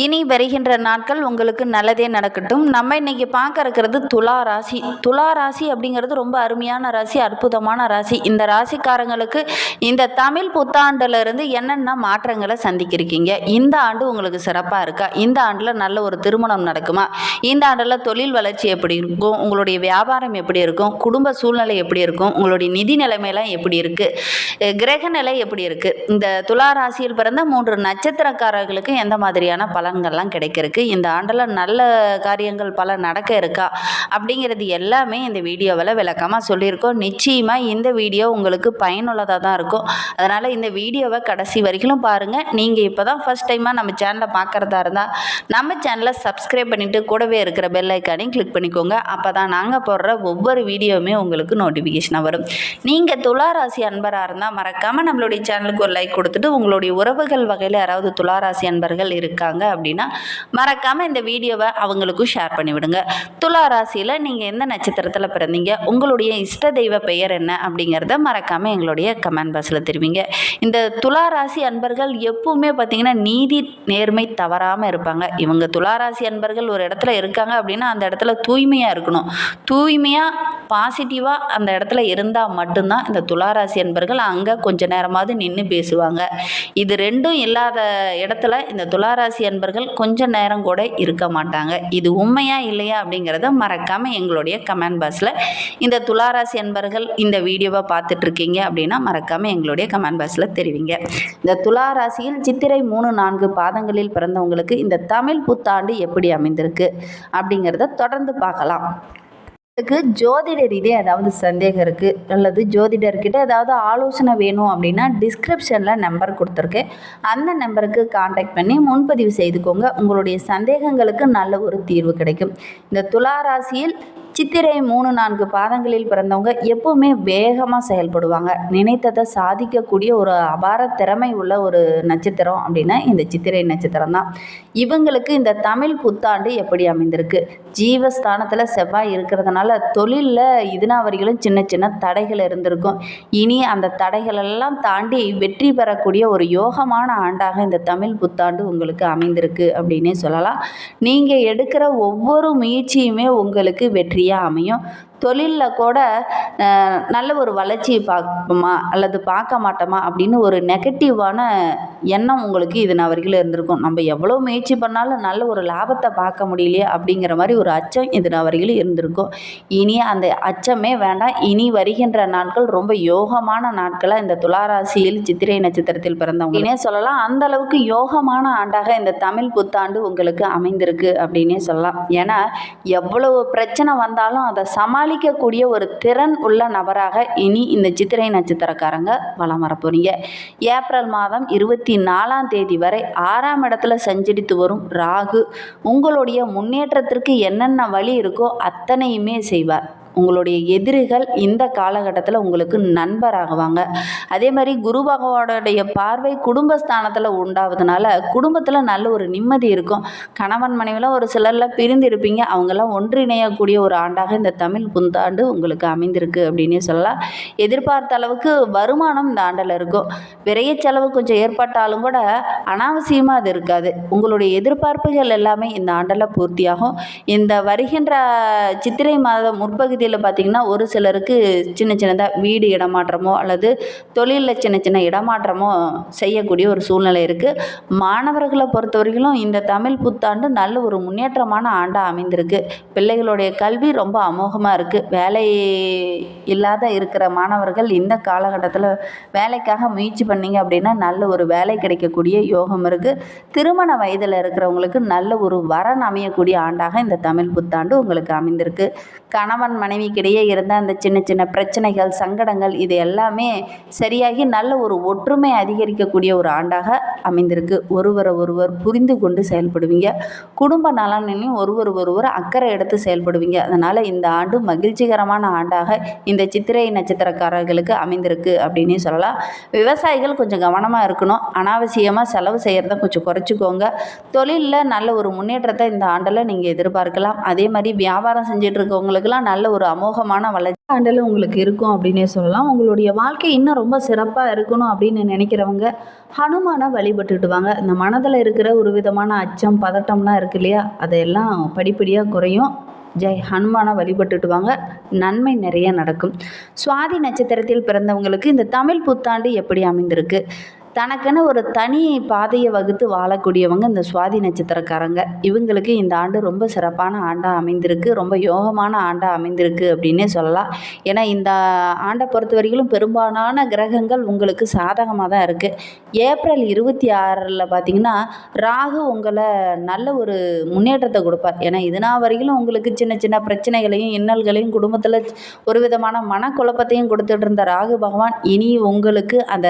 இனி வருகின்ற நாட்கள் உங்களுக்கு நல்லதே நடக்கட்டும். நம்ம இன்னைக்கு பார்க்க இருக்கிறது துலா ராசி. துலா ராசி அப்படிங்கிறது ரொம்ப அருமையான ராசி அற்புதமான ராசி. இந்த ராசிக்காரங்களுக்கு இந்த தமிழ் புத்தாண்டுல இருந்து என்னென்ன மாற்றங்களை சந்திக்கிருக்கீங்க இந்த ஆண்டு உங்களுக்கு சிறப்பாக இருக்கா? இந்த ஆண்டில் நல்ல ஒரு திருமணம் நடக்குமா? இந்த ஆண்டில் தொழில் வளர்ச்சி எப்படி இருக்கும்? உங்களுடைய வியாபாரம் எப்படி இருக்கும்? குடும்ப சூழ்நிலை எப்படி இருக்கும்? உங்களுடைய நிதி நிலைமையெல்லாம் எப்படி இருக்குது கிரக நிலை எப்படி இருக்குது இந்த துலா ராசியில் பிறந்த மூன்று நட்சத்திரக்காரர்களுக்கு எந்த மாதிரியான பலன்கள்லாம் கிடைக்கிறதுக்கு இந்த ஆண்டில் நல்ல காரியங்கள் பல நடக்க இருக்கா அப்படிங்கிறது எல்லாமே இந்த வீடியோவில் விளக்கமாக சொல்லியிருக்கோம். நிச்சயமாக இந்த வீடியோ உங்களுக்கு பயனுள்ளதாக தான் இருக்கும். அதனால் இந்த வீடியோவை கடைசி வரைக்கும் பாருங்கள் நீங்கள் இப்போ தான் ஃபஸ்ட் டைமாக நம்ம சேனலை பார்க்குறதா இருந்தால் நம்ம சேனலை சப்ஸ்கிரைப் பண்ணிவிட்டு கூடவே இருக்கிற பெல் ஐக்கானையும் கிளிக் பண்ணிக்கோங்க. அப்போ தான் நாங்கள் போடுற ஒவ்வொரு வீடியோவுமே உங்களுக்கு நோட்டிஃபிகேஷனாக வரும். நீங்கள் துளாராசி அன்பராக இருந்தால் மறக்காமல் நம்மளுடைய சேனலுக்கு ஒரு லைக் கொடுத்துட்டு உங்களுடைய உறவுகள் வகையில் யாராவது துளாராசி அன்பர்கள் இருக்காங்க அப்படின்னா மறக்காமல் இந்த வீடியோவை அவங்களுக்கும் ஷேர் பண்ணிவிடுங்க. துலா ராசியில் நீங்கள் எந்த நட்சத்திரத்தில் பிறந்தீங்க? உங்களுடைய இஷ்ட தெய்வ பெயர் என்ன? அப்படிங்கிறத மறக்காமல் எங்களுடைய கமெண்ட் பாக்ஸில் தெரிவிங்க. இந்த துலா ராசி அன்பர்கள் எப்பவுமே பார்த்தீங்கன்னா நீதி நேர்மை தவறாமல் இருப்பாங்க. இவங்க துலா ராசி அன்பர்கள் ஒரு இடத்துல இருக்காங்க அப்படின்னா அந்த இடத்துல தூய்மையாக இருக்கணும். தூய்மையாக பாசிட்டிவாக அந்த இடத்துல இருந்தால் மட்டும்தான் இந்த துளாராசி அன்பர்கள் அங்கே கொஞ்ச நேரமாவது நின்று பேசுவாங்க. இது ரெண்டும் இல்லாத இடத்துல இந்த துளாராசி அன்பர்கள் கொஞ்ச நேரம் கூட இருக்க மாட்டாங்க. இது உண்மையா இல்லையா அப்படிங்கிறத மறக்காமல் எங்களுடைய கமெண்ட் பாக்ஸில் இந்த துளாராசி அன்பர்கள் இந்த வீடியோவை பார்த்துட்டு இருக்கீங்க அப்படின்னா மறக்காமல் எங்களுடைய கமெண்ட் பாக்ஸில் தெரிவிங்க. இந்த துளாராசியில் சித்திரை மூணு நான்கு பாதங்களில் பிறந்தவங்களுக்கு இந்த தமிழ் புத்தாண்டு எப்படி அமைந்திருக்கு அப்படிங்கிறத தொடர்ந்து பார்க்கலாம். இதுக்கு ஜோதிட ரீதியாக ஏதாவது சந்தேகம் இருக்குது அல்லது ஜோதிடர்கிட்ட ஏதாவது ஆலோசனை வேணும் அப்படின்னா டிஸ்கிரிப்ஷனில் நம்பர் கொடுத்துருக்கேன். அந்த நம்பருக்கு காண்டாக்ட் பண்ணி முன்பதிவு செய்துக்கோங்க. உங்களுடைய சந்தேகங்களுக்கு நல்ல ஒரு தீர்வு கிடைக்கும். இந்த துலா ராசியில் சித்திரை மூணு நான்கு பாதங்களில் பிறந்தவங்க எப்பவுமே வேகமாக செயல்படுவாங்க. நினைத்ததை சாதிக்கக்கூடிய ஒரு அபார திறமை உள்ள ஒரு நட்சத்திரம் அப்படின்னா இந்த சித்திரை நட்சத்திரம் தான். இவங்களுக்கு இந்த தமிழ் புத்தாண்டு எப்படி அமைந்திருக்கு? ஜீவஸ்தானத்தில் செவ்வாய் இருக்கிறதுனால தொழிலில் இதுனா வரைகளும் சின்ன சின்ன தடைகள் இருந்திருக்கும். இனி அந்த தடைகளெல்லாம் தாண்டி வெற்றி பெறக்கூடிய ஒரு யோகமான ஆண்டாக இந்த தமிழ் புத்தாண்டு உங்களுக்கு அமைந்திருக்கு அப்படின்னே சொல்லலாம். நீங்கள் எடுக்கிற ஒவ்வொரு முயற்சியுமே உங்களுக்கு வெற்றி வெற்றியாக அமையும் தொழிலில் கூட நல்ல ஒரு வளர்ச்சியை பார்ப்போமா அல்லது பார்க்க மாட்டோமா அப்படின்னு ஒரு நெகட்டிவான எண்ணம் உங்களுக்கு இது நான் வரைக்கும் இருந்திருக்கும். நம்ம எவ்வளோ முயற்சி பண்ணாலும் நல்ல ஒரு லாபத்தை பார்க்க முடியலையே அப்படிங்கிற மாதிரி ஒரு அச்சம் இது நான் வரைக்கும் இருந்திருக்கும். இனி அந்த அச்சமே வேண்டாம். இனி வருகின்ற நாட்கள் ரொம்ப யோகமான நாட்களாக இந்த துளாராசியில் சித்திரை நட்சத்திரத்தில் பிறந்தவங்க. இனே சொல்லலாம். அந்த அளவுக்கு யோகமான ஆண்டாக இந்த தமிழ் புத்தாண்டு உங்களுக்கு அமைந்திருக்கு அப்படின்னே சொல்லலாம். ஏன்னா எவ்வளவு பிரச்சனை வந்தாலும் அதை சமாளி சமாளிக்கக்கூடிய ஒரு திறன் உள்ள நபராக இனி இந்த சித்திரை நட்சத்திரக்காரங்க வலம் வரப்போறீங்க ஏப்ரல் மாதம் இருபத்தி நாலாம் தேதி வரை ஆறாம் இடத்துல சஞ்சரித்து வரும் ராகு உங்களுடைய முன்னேற்றத்திற்கு என்னென்ன வழி இருக்கோ அத்தனையுமே செய்வார். உங்களுடைய எதிரிகள் இந்த காலகட்டத்தில் உங்களுக்கு நண்பராகுவாங்க. அதே மாதிரி குரு பகவானுடைய பார்வை குடும்பஸ்தானத்தில் உண்டாவதுனால குடும்பத்தில் நல்ல ஒரு நிம்மதி இருக்கும். கணவன் மனைவிலாம் ஒரு சிலர்லாம் பிரிந்து இருப்பீங்க அவங்கெல்லாம் ஒன்றிணையக்கூடிய ஒரு ஆண்டாக இந்த தமிழ் புத்தாண்டு உங்களுக்கு அமைந்திருக்கு அப்படின்னே சொல்லலாம். எதிர்பார்த்த அளவுக்கு வருமானம் இந்த ஆண்டில் இருக்கும். விரைய செலவு கொஞ்சம் ஏற்பட்டாலும் கூட அனாவசியமாக அது இருக்காது. உங்களுடைய எதிர்பார்ப்புகள் எல்லாமே இந்த ஆண்டில் பூர்த்தியாகும். இந்த வருகின்ற சித்திரை மாதம் முற்பகுதி முற்பகுதியில் பார்த்திங்கன்னா ஒரு சிலருக்கு சின்ன சின்னதாக வீடு இடமாற்றமோ அல்லது தொழிலில் சின்ன சின்ன இடமாற்றமோ செய்யக்கூடிய ஒரு சூழ்நிலை இருக்குது மாணவர்களை பொறுத்த வரைக்கும் இந்த தமிழ் புத்தாண்டு நல்ல ஒரு முன்னேற்றமான ஆண்டாக அமைந்திருக்கு. பிள்ளைகளுடைய கல்வி ரொம்ப அமோகமாக இருக்குது வேலை இல்லாத இருக்கிற மாணவர்கள் இந்த காலகட்டத்தில் வேலைக்காக முயற்சி பண்ணீங்க அப்படின்னா நல்ல ஒரு வேலை கிடைக்கக்கூடிய யோகம் இருக்குது திருமண வயதில் இருக்கிறவங்களுக்கு நல்ல ஒரு வரன் அமையக்கூடிய ஆண்டாக இந்த தமிழ் புத்தாண்டு உங்களுக்கு அமைந்திருக்கு. கணவன் மனைவிக்கிடையே இருந்த அந்த சின்ன சின்ன பிரச்சனைகள் சங்கடங்கள் இது எல்லாமே சரியாகி நல்ல ஒரு ஒற்றுமை அதிகரிக்கக்கூடிய ஒரு ஆண்டாக அமைந்திருக்கு. ஒருவரை ஒருவர் புரிந்து கொண்டு செயல்படுவீங்க. குடும்ப நலனையும் ஒருவர் ஒருவர் அக்கறை எடுத்து செயல்படுவீங்க. அதனால் இந்த ஆண்டு மகிழ்ச்சிகரமான ஆண்டாக இந்த சித்திரை நட்சத்திரக்காரர்களுக்கு அமைந்திருக்கு அப்படின்னே சொல்லலாம். விவசாயிகள் கொஞ்சம் கவனமாக இருக்கணும். அனாவசியமாக செலவு செய்கிறத கொஞ்சம் குறைச்சிக்கோங்க. தொழிலில் நல்ல ஒரு முன்னேற்றத்தை இந்த ஆண்டில் நீங்கள் எதிர்பார்க்கலாம். அதே மாதிரி வியாபாரம் செஞ்சிட்ருக்கவங்களுக்கெல்லாம் நல்ல ஒரு ஒரு அமோகமான வளர்ச்சி ஆண்டில் உங்களுக்கு இருக்கும் அப்படின்னே சொல்லலாம். உங்களுடைய வாழ்க்கை இன்னும் ரொம்ப சிறப்பாக இருக்கணும் அப்படின்னு நினைக்கிறவங்க ஹனுமானை வழிபட்டுடுவாங்க இந்த மனதில் இருக்கிற ஒரு விதமான அச்சம் பதட்டம்லாம் இருக்கு இல்லையா? அதையெல்லாம் படிப்படியாக குறையும். ஜெய் ஹனுமானை வழிபட்டுட்டு வாங்க நன்மை நிறைய நடக்கும். சுவாதி நட்சத்திரத்தில் பிறந்தவங்களுக்கு இந்த தமிழ் புத்தாண்டு எப்படி அமைந்திருக்கு? தனக்கென ஒரு தனி பாதையை வகுத்து வாழக்கூடியவங்க இந்த சுவாதி நட்சத்திரக்காரங்க. இவங்களுக்கு இந்த ஆண்டு ரொம்ப சிறப்பான ஆண்டாக அமைந்திருக்கு. ரொம்ப யோகமான ஆண்டாக அமைந்திருக்கு அப்படின்னே சொல்லலாம். ஏன்னா இந்த ஆண்டை பொறுத்த வரைக்கும் பெரும்பாலான கிரகங்கள் உங்களுக்கு சாதகமாக தான் இருக்குது ஏப்ரல் இருபத்தி ஆறில் பார்த்தீங்கன்னா ராகு உங்களை நல்ல ஒரு முன்னேற்றத்தை கொடுப்பார். ஏன்னா இதுனா வரையிலும் உங்களுக்கு சின்ன சின்ன பிரச்சனைகளையும் இன்னல்களையும் குடும்பத்தில் ஒரு விதமான மனக்குழப்பத்தையும் கொடுத்துட்டு இருந்த ராகு பகவான் இனி உங்களுக்கு அந்த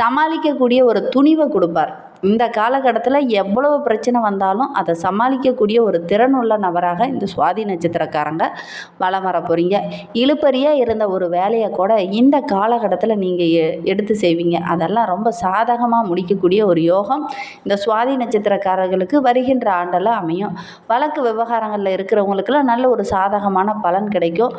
சமாளி சமாளிக்கக்கூடிய ஒரு துணிவை கொடுப்பார். இந்த காலகட்டத்தில் எவ்வளவு பிரச்சனை வந்தாலும் அதை சமாளிக்கக்கூடிய ஒரு திறனுள்ள நபராக இந்த சுவாதி நட்சத்திரக்காரங்க வலம் வர போகிறீங்க இழுப்பறியாக இருந்த ஒரு வேலையை கூட இந்த காலகட்டத்தில் நீங்கள் எ எடுத்து செய்வீங்க. அதெல்லாம் ரொம்ப சாதகமாக முடிக்கக்கூடிய ஒரு யோகம் இந்த சுவாதி நட்சத்திரக்காரர்களுக்கு வருகின்ற ஆண்டில் அமையும். வழக்கு விவகாரங்களில் இருக்கிறவங்களுக்கெல்லாம் நல்ல ஒரு சாதகமான பலன் கிடைக்கும்.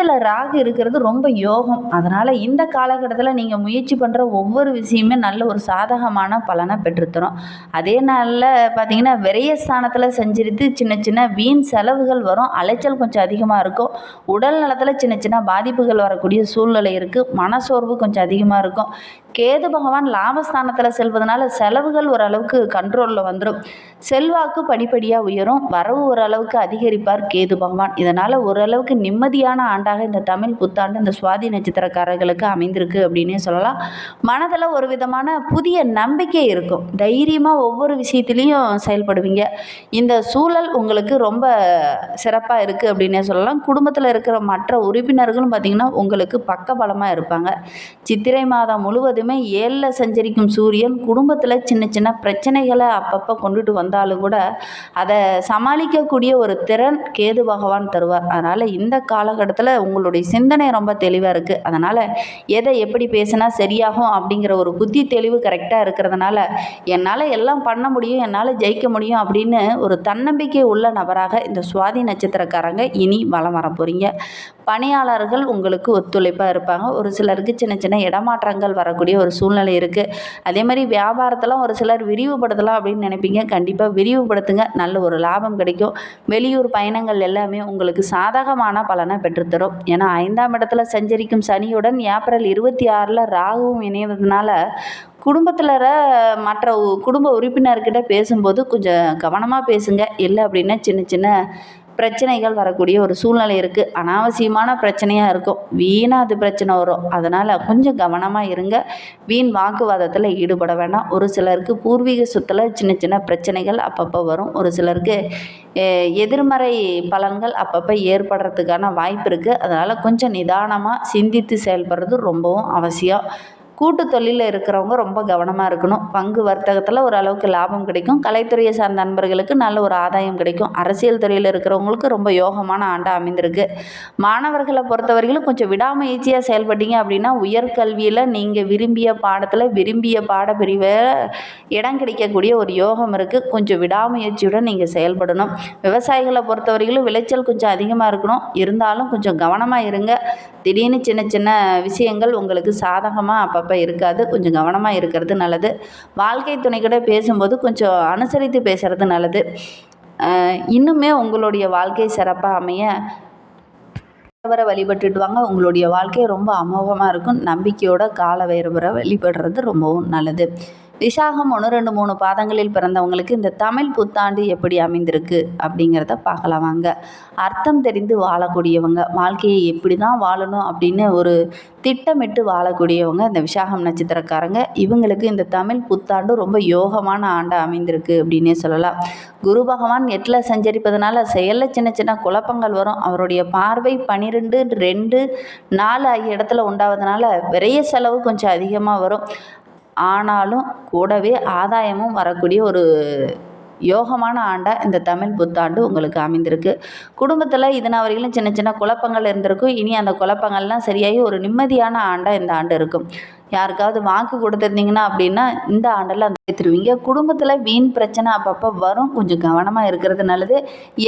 இதில் ராகு இருக்கிறது ரொம்ப யோகம். அதனால் இந்த காலகட்டத்தில் நீங்கள் முயற்சி பண்ணுற ஒவ்வொரு விஷயமே நல்ல ஒரு சாதகமான பலனை பெற்றுத்தரும். அதே நாளில் பார்த்தீங்கன்னா விரயஸ்தானத்தில் செஞ்சிருத்து சின்ன சின்ன வீண் செலவுகள் வரும். அலைச்சல் கொஞ்சம் அதிகமாக இருக்கும். உடல் நலத்தில் சின்ன சின்ன பாதிப்புகள் வரக்கூடிய சூழ்நிலை இருக்குது மனசோர்வு கொஞ்சம் அதிகமாக இருக்கும். கேது பகவான் லாபஸ்தானத்தில் செல்வதனால செலவுகள் ஓரளவுக்கு கண்ட்ரோலில் வந்துடும் செல்வாக்கு படிப்படியாக உயரும். வரவு ஓரளவுக்கு அதிகரிப்பார் கேது பகவான். இதனால் ஓரளவுக்கு நிம்மதியான ஆண்டாக இந்த தமிழ் புத்தாண்டு இந்த சுவாதி நட்சத்திரக்காரர்களுக்கு அமைந்திருக்கு அப்படின்னே சொல்லலாம். மனதில் ஒரு விதமான புதிய நம்பிக்கை இருக்கும். தைரியமாக ஒவ்வொரு விஷயத்துலேயும் செயல்படுவீங்க. இந்த சூழல் உங்களுக்கு ரொம்ப சிறப்பாக இருக்குது அப்படின்னே சொல்லலாம். குடும்பத்தில் இருக்கிற மற்ற உறுப்பினர்களும் பார்த்திங்கன்னா உங்களுக்கு பக்கபலமாக இருப்பாங்க. சித்திரை மாதம் முழுவதுமே ஏழில் சஞ்சரிக்கும் சூரியன் குடும்பத்தில் சின்ன சின்ன பிரச்சனைகளை அப்பப்போ கொண்டுட்டு வந்தாலும் கூட அதை சமாளிக்கக்கூடிய ஒரு திறன் கேது பகவான் தருவார். அதனால் இந்த காலகட்டத்தில் உங்களுடைய சிந்தனை ரொம்ப தெளிவாக இருக்குது அதனால் எதை எப்படி பேசினா சரியாகும் அப்படிங்கிற ஒரு புத்தி தெளிவு கரெக்டாக இருக்கிறதுனால என்னால் எல்லாம் பண்ண முடியும் என்னால் ஜெயிக்க முடியும் அப்படின்னு ஒரு தன்னம்பிக்கை உள்ள நபராக இந்த சுவாதி நட்சத்திரக்காரங்க இனி வலம் வர போகிறீங்க பணியாளர்கள் உங்களுக்கு ஒத்துழைப்பாக இருப்பாங்க. ஒரு சிலருக்கு சின்ன சின்ன இடமாற்றங்கள் வரக்கூடிய ஒரு சூழ்நிலை இருக்குது அதே மாதிரி வியாபாரத்தெல்லாம் ஒரு சிலர் விரிவுபடுத்தலாம் அப்படின்னு நினைப்பீங்க. கண்டிப்பாக விரிவுபடுத்துங்க. நல்ல ஒரு லாபம் கிடைக்கும். வெளியூர் பயணங்கள் எல்லாமே உங்களுக்கு சாதகமான பலனை பெற்றுத்தரும் ஏன்னா ஐந்தாம் இடத்துல சஞ்சரிக்கும் சனியுடன் ஏப்ரல் இருபத்தி ஆறில் ராகுவும் இணைவதனால குடும்பத்தில் மற்ற குடும்ப உறுப்பினர்கிட்ட பேசும்போது கொஞ்சம் கவனமாக பேசுங்க. இல்லை அப்படின்னா சின்ன சின்ன பிரச்சனைகள் வரக்கூடிய ஒரு சூழ்நிலை இருக்குது அனாவசியமான பிரச்சனையாக இருக்கும். வீணாக அது பிரச்சனை வரும். அதனால் கொஞ்சம் கவனமாக இருங்க. வீண் வாக்குவாதத்தில் ஈடுபட வேண்டாம் ஒரு சிலருக்கு பூர்வீக சொத்தில் சின்ன சின்ன பிரச்சனைகள் அப்பப்போ வரும். ஒரு சிலருக்கு எதிர்மறை பலன்கள் அப்பப்போ ஏற்படுறதுக்கான வாய்ப்பு இருக்குது அதனால் கொஞ்சம் நிதானமாக சிந்தித்து செயல்படுறது ரொம்பவும் அவசியம். கூட்டு தொழிலில் இருக்கிறவங்க ரொம்ப கவனமாக இருக்கணும். பங்கு வர்த்தகத்தில் ஓரளவுக்கு லாபம் கிடைக்கும். கலைத்துறையை சார்ந்த நண்பர்களுக்கு நல்ல ஒரு ஆதாயம் கிடைக்கும். அரசியல் துறையில் இருக்கிறவங்களுக்கு ரொம்ப யோகமான ஆண்டாக அமைந்திருக்கு. மாணவர்களை பொறுத்தவரையிலும் கொஞ்சம் விடாமுயற்சியாக செயல்பட்டீங்க அப்படின்னா உயர்கல்வியில் நீங்கள் விரும்பிய பாடத்தில் விரும்பிய பாடப்பிரிவை இடம் கிடைக்கக்கூடிய ஒரு யோகம் இருக்குது கொஞ்சம் விடாமுயற்சியுடன் நீங்கள் செயல்படணும். விவசாயிகளை பொறுத்தவரையிலும் விளைச்சல் கொஞ்சம் அதிகமாக இருக்கணும். இருந்தாலும் கொஞ்சம் கவனமாக இருங்க. திடீர்னு சின்ன சின்ன விஷயங்கள் உங்களுக்கு சாதகமாக அப்பப்போ இருக்காது கொஞ்சம் கவனமாக இருக்கிறது நல்லது. வாழ்க்கை துணை கூட பேசும்போது கொஞ்சம் அனுசரித்து பேசுகிறது நல்லது. இன்னுமே உங்களுடைய வாழ்க்கை சிறப்பாக அமைய வர வழிபட்டுட்டு வாங்க உங்களுடைய வாழ்க்கை ரொம்ப அமோகமாக இருக்கும். நம்பிக்கையோட கால வைரவரை வழிபடுறது ரொம்பவும் நல்லது. விசாகம் ஒன்று ரெண்டு மூணு பாதங்களில் பிறந்தவங்களுக்கு இந்த தமிழ் புத்தாண்டு எப்படி அமைந்திருக்கு அப்படிங்கிறத பார்க்கலாம் வாங்க. அர்த்தம் தெரிந்து வாழக்கூடியவங்க வாழ்க்கையை எப்படி தான் வாழணும் அப்படின்னு ஒரு திட்டமிட்டு வாழக்கூடியவங்க இந்த விசாகம் நட்சத்திரக்காரங்க. இவங்களுக்கு இந்த தமிழ் புத்தாண்டு ரொம்ப யோகமான ஆண்டாக அமைந்திருக்கு அப்படின்னே சொல்லலாம். குரு பகவான் எட்டில் சஞ்சரிப்பதனால செயலில் சின்ன சின்ன குழப்பங்கள் வரும். அவருடைய பார்வை பன்னிரெண்டு ரெண்டு நாலு ஆகிய இடத்துல உண்டாவதுனால விரைய செலவு கொஞ்சம் அதிகமாக வரும். ஆனாலும் கூடவே ஆதாயமும் வரக்கூடிய ஒரு யோகமான ஆண்டாக இந்த தமிழ் புத்தாண்டு உங்களுக்கு அமைந்திருக்கு. குடும்பத்தில் இதனால் வரையிலும் சின்ன சின்ன குழப்பங்கள் இருந்திருக்கும். இனி அந்த குழப்பங்கள்லாம் சரியாகி ஒரு நிம்மதியான ஆண்டாக இந்த ஆண்டு இருக்கும். யாருக்காவது வாக்கு கொடுத்துருந்தீங்கன்னா அப்படின்னா இந்த ஆண்டில் அந்த ஏற்றுருவீங்க குடும்பத்தில் வீண் பிரச்சனை அப்பப்போ வரும். கொஞ்சம் கவனமாக இருக்கிறது நல்லது.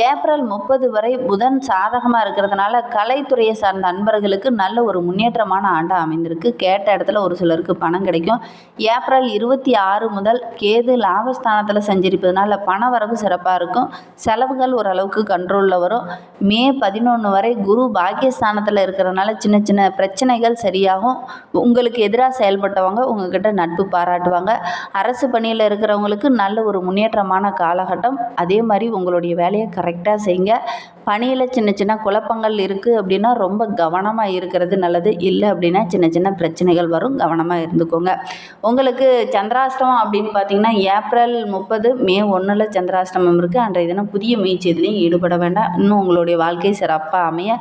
ஏப்ரல் முப்பது வரை புதன் சாதகமாக இருக்கிறதுனால கலைத்துறையை சார்ந்த அன்பர்களுக்கு நல்ல ஒரு முன்னேற்றமான ஆண்டாக அமைந்திருக்கு. கேட்ட இடத்துல ஒரு சிலருக்கு பணம் கிடைக்கும். ஏப்ரல் இருபத்தி ஆறு முதல் கேது லாபஸ்தானத்தில் சஞ்சரிப்பதனால பண வரவு சிறப்பாக இருக்கும். செலவுகள் ஓரளவுக்கு கண்ட்ரோலில் வரும். மே பதினொன்று வரை குரு பாக்கியஸ்தானத்தில் இருக்கிறதுனால சின்ன சின்ன பிரச்சனைகள் சரியாகும். உங்களுக்கு எதிராக செயல்பட்டவங்க உங்ககிட்ட நட்பு பாராட்டுவாங்க. அரசு பணியில் இருக்கிறவங்களுக்கு நல்ல ஒரு முன்னேற்றமான காலகட்டம். அதே மாதிரி உங்களுடைய வேலையை கரெக்டாக செய்யுங்க பணியில் சின்ன சின்ன குழப்பங்கள் இருக்குது அப்படின்னா ரொம்ப கவனமாக இருக்கிறது நல்லது. இல்லை அப்படின்னா சின்ன சின்ன பிரச்சனைகள் வரும். கவனமாக இருந்துக்கோங்க. உங்களுக்கு சந்திராஷ்டமம் அப்படின்னு பார்த்தீங்கன்னா ஏப்ரல் முப்பது மே ஒன்றில் சந்திராஷ்டமம் இருக்குது அன்றைய தினம் புதிய முயற்சி எதுலையும் ஈடுபட வேண்டாம். இன்னும் உங்களுடைய வாழ்க்கை சிறப்பாக அமைய.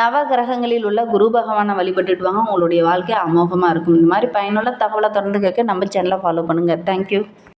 நவ கிரகங்களில் உள்ள குரு பகவானை வழிபட்டுட்டு வாங்க. உங்களுடைய வாழ்க்கை அமோகமாக இருக்கும். இந்த மாதிரி பயனுள்ள தகவலை தொடர்ந்து கேட்க நம்ம சேனலை ஃபாலோ பண்ணுங்கள் தேங்க்யூ